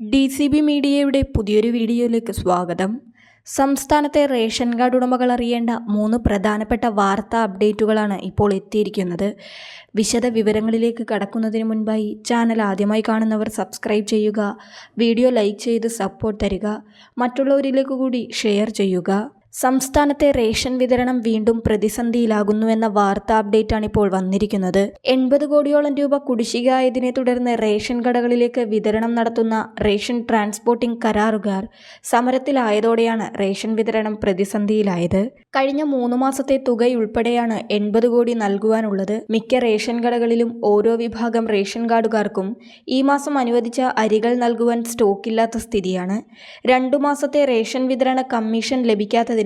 D C B മീഡിയയുടെ പുതിയൊരു വീഡിയോയിലേക്ക് സ്വാഗതം. സംസ്ഥാനത്തെ റേഷൻ കാർഡ് ഉടമകൾ അറിയേണ്ട മൂന്ന് പ്രധാനപ്പെട്ട വാർത്താ അപ്ഡേറ്റുകളാണ് ഇപ്പോൾ എത്തിയിരിക്കുന്നത്. വിശദ വിവരങ്ങളിലേക്ക് കടക്കുന്നതിന് മുൻപായി ചാനൽ ആദ്യമായി കാണുന്നവർ സബ്സ്ക്രൈബ് ചെയ്യുക വീഡിയോ ലൈക്ക് ചെയ്ത് സപ്പോർട്ട് തരിക മറ്റുള്ളവരിലേക്ക് കൂടി ഷെയർ ചെയ്യുക. സംസ്ഥാനത്തെ റേഷൻ വിതരണം വീണ്ടും പ്രതിസന്ധിയിലാകുന്നുവെന്ന വാർത്താ അപ്ഡേറ്റാണ് ഇപ്പോൾ വന്നിരിക്കുന്നത്. എൺപത് കോടിയോളം രൂപ കുടിശ്ശികയായതിനെ തുടർന്ന് റേഷൻ കടകളിലേക്ക് വിതരണം നടത്തുന്ന റേഷൻ ട്രാൻസ്പോർട്ടിംഗ് കരാറുകാർ സമരത്തിലായതോടെയാണ് റേഷൻ വിതരണം പ്രതിസന്ധിയിലായത്. കഴിഞ്ഞ മൂന്ന് മാസത്തെ തുകയുൾപ്പെടെയാണ് എൺപത് കോടി നൽകുവാനുള്ളത്. മിക്ക റേഷൻ കടകളിലും ഓരോ വിഭാഗം റേഷൻ കാർഡുകാർക്കും ഈ മാസം അനുവദിച്ച അരികൾ നൽകുവാൻ സ്റ്റോക്കില്ലാത്ത സ്ഥിതിയാണ്. രണ്ടു മാസത്തെ റേഷൻ വിതരണ കമ്മീഷൻ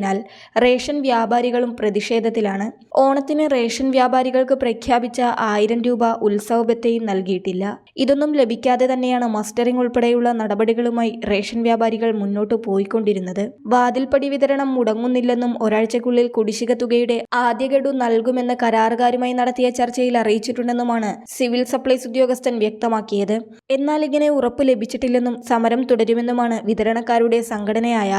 ലഭിക്കാത്തതിനാൽ റേഷൻ വ്യാപാരികളും പ്രതിഷേധത്തിലാണ്. ഓണത്തിന് റേഷൻ വ്യാപാരികൾക്ക് പ്രഖ്യാപിച്ച ആയിരം രൂപ ഉത്സവ ബത്തയും നൽകിയിട്ടില്ല. ഇതൊന്നും ലഭിക്കാതെ തന്നെയാണ് മസ്റ്ററിംഗ് ഉൾപ്പെടെയുള്ള നടപടികളുമായി റേഷൻ വ്യാപാരികൾ മുന്നോട്ട് പോയിക്കൊണ്ടിരുന്നത്. വാതിൽപ്പടി വിതരണം മുടങ്ങുന്നില്ലെന്നും ഒരാഴ്ചക്കുള്ളിൽ കുടിശ്ശിക തുകയുടെ ആദ്യഗഡു നൽകുമെന്ന് കരാറുകാരുമായി നടത്തിയ ചർച്ചയിൽ അറിയിച്ചിട്ടുണ്ടെന്നുമാണ് സിവിൽ സപ്ലൈസ് ഉദ്യോഗസ്ഥൻ വ്യക്തമാക്കിയത്. എന്നാൽ ഇങ്ങനെ ഉറപ്പ് ലഭിച്ചിട്ടില്ലെന്നും സമരം തുടരുമെന്നുമാണ് വിതരണക്കാരുടെ സംഘടനയായ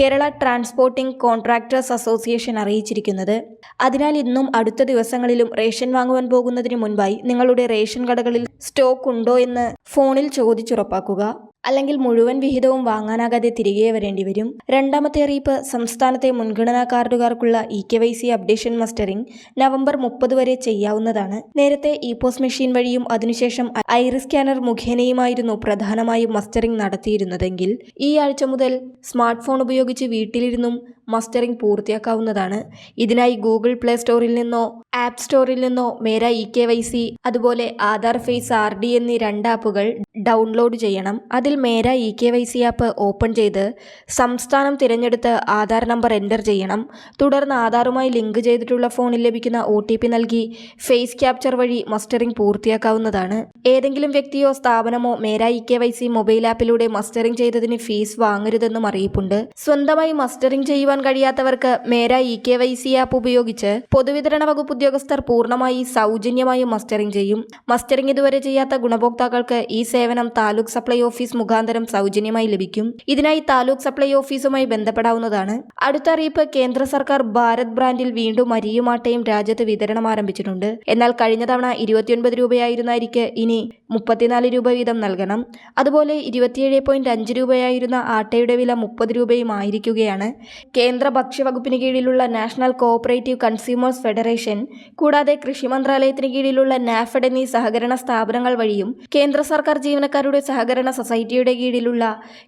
കേരള ട്രാൻസ്പോർട്ടിംഗ് കോൺട്രാക്ടേഴ്സ് അസോസിയേഷൻ അറിയിച്ചിരിക്കുന്നത്. അതിനാൽ ഇന്നും അടുത്ത ദിവസങ്ങളിലും റേഷൻ വാങ്ങുവാൻ പോകുന്നതിന് മുൻപായി നിങ്ങളുടെ റേഷൻ കടകളിൽ സ്റ്റോക്ക് ഉണ്ടോ എന്ന് ഫോണിൽ ചോദിച്ചുറപ്പാക്കുക. അല്ലെങ്കിൽ മുഴുവൻ വിഹിതവും വാങ്ങാനാകാതെ തിരികെ വരേണ്ടി വരും. രണ്ടാമത്തെ അറിയിപ്പ് സംസ്ഥാനത്തെ മുൻഗണനാ കാർഡുകാർക്കുള്ള E K Y C updation mustering November മുപ്പത് വരെ ചെയ്യാവുന്നതാണ്. നേരത്തെ ഇ പോസ് മെഷീൻ വഴിയും അതിനുശേഷം ഐറി സ്കാനർ മുഖേനയുമായിരുന്നു പ്രധാനമായും മസ്റ്ററിംഗ് നടത്തിയിരുന്നതെങ്കിൽ ഈ ആഴ്ച മുതൽ സ്മാർട്ട് ഫോൺ ഉപയോഗിച്ച് വീട്ടിലിരുന്നും മസ്റ്ററിംഗ് പൂർത്തിയാക്കാവുന്നതാണ്. ഇതിനായി ഗൂഗിൾ പ്ലേ സ്റ്റോറിൽ നിന്നോ ആപ്പ് സ്റ്റോറിൽ നിന്നോ Mera e K Y C അതുപോലെ ആധാർ ഫേസ് ആർ ഡി എന്നീ രണ്ട് ആപ്പുകൾ ഡൗൺലോഡ് ചെയ്യണം. അതിൽ Mera E K Y C app open ചെയ്ത് സംസ്ഥാനം തിരഞ്ഞെടുത്ത് ആധാർ നമ്പർ എന്റർ ചെയ്യണം. തുടർന്ന് ആധാറുമായി ലിങ്ക് ചെയ്തിട്ടുള്ള ഫോണിൽ ലഭിക്കുന്ന ഒ ടി പി നൽകി ഫേസ് ക്യാപ്ചർ വഴി മസ്റ്ററിംഗ് പൂർത്തിയാക്കാവുന്നതാണ്. ഏതെങ്കിലും വ്യക്തിയോ സ്ഥാപനമോ Mera E K Y C mobile ആപ്പിലൂടെ മസ്റ്ററിംഗ് ചെയ്തതിന് ഫീസ് വാങ്ങരുതെന്നും അറിയിപ്പുണ്ട്. സ്വന്തമായി മസ്റ്ററിംഗ് ചെയ്യുവാൻ കഴിയാത്തവർക്ക് Mera E K Y C app ഉപയോഗിച്ച് പൊതുവിതരണ വകുപ്പ് ഉദ്യോഗസ്ഥർ പൂർണമായി സൗജന്യമായി മസ്റ്ററിംഗ് ചെയ്യും. മസ്റ്ററിംഗ് ഇതുവരെ ചെയ്യാത്ത ഗുണഭോക്താക്കൾക്ക് ഈ സേവനം താലൂക്ക് സപ്ലൈ ഓഫീസ് മുഖാന്തരം സൗജന്യമായി ലഭിക്കും. ഇതിനായി താലൂക്ക് സപ്ലൈ ഓഫീസുമായി ബന്ധപ്പെടാവുന്നതാണ്. അടുത്ത അറിയിപ്പ് കേന്ദ്ര സർക്കാർ ഭാരത് ബ്രാൻഡിൽ വീണ്ടും അരിയും ആട്ടയും രാജ്യത്ത് വിതരണം ആരംഭിച്ചിട്ടുണ്ട്. എന്നാൽ കഴിഞ്ഞ തവണ ഇരുപത്തിയൊൻപത് രൂപയായിരുന്ന അരിക്ക് ഇനി മുപ്പത്തിനാല് രൂപ വീതം നൽകണം. അതുപോലെ ഇരുപത്തിയേഴ് പോയിന്റ് അഞ്ച് രൂപയായിരുന്ന ആട്ടയുടെ വില മുപ്പത് രൂപയും ആയിരിക്കുകയാണ്. കേന്ദ്ര ഭക്ഷ്യവകുപ്പിന് കീഴിലുള്ള നാഷണൽ കോഓപ്പറേറ്റീവ് കൺസ്യൂമേഴ്സ് ഫെഡറേഷൻ കൂടാതെ കൃഷി മന്ത്രാലയത്തിന് കീഴിലുള്ള നാഫഡ് എന്നീ സഹകരണ സ്ഥാപനങ്ങൾ വഴിയും കേന്ദ്ര സർക്കാർ ജീവനക്കാരുടെ സഹകരണ സൊസൈറ്റിയുടെ കീഴിലുള്ള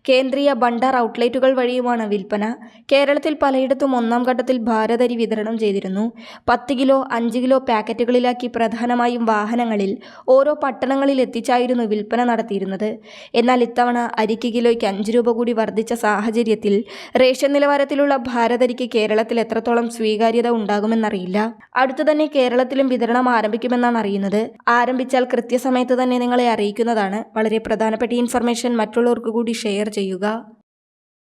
കേന്ദ്രീയ ഭണ്ഡാർ ഔട്ട്ലെറ്റുകൾ വഴിയുമാണ് വിൽപ്പന. കേരളത്തിൽ പലയിടത്തും ഒന്നാം ഘട്ടത്തിൽ ഭാരതരി വിതരണം ചെയ്തിരുന്നു. പത്ത് കിലോ അഞ്ച് കിലോ പാക്കറ്റുകളിലാക്കി പ്രധാനമായും വാഹനങ്ങളിൽ ഓരോ പട്ടണങ്ങളിൽ എത്തിച്ചായിരുന്നു വിൽപ്പന നടത്തിയിരുന്നത്. എന്നാൽ ഇത്തവണ അരിക്ക് കിലോയ്ക്ക് അഞ്ച് രൂപ കൂടി വർദ്ധിച്ച സാഹചര്യത്തിൽ റേഷൻ നിലവാരത്തിലുള്ള ഭാരതരിക്ക് കേരളത്തിൽ എത്രത്തോളം സ്വീകാര്യത ഉണ്ടാകുമെന്നറിയില്ല. അടുത്തു തന്നെ കേരളത്തിലും വിതരണം ആരംഭിക്കുമെന്നാണ് അറിയുന്നത്. ആരംഭിച്ചാൽ കൃത്യസമയത്ത് തന്നെ നിങ്ങളെ അറിയിക്കുന്നതാണ്. വളരെ പ്രധാനപ്പെട്ട ഇൻഫർമേഷൻ മറ്റുള്ളവർക്ക് കൂടി ഷെയർ ചെയ്യുക.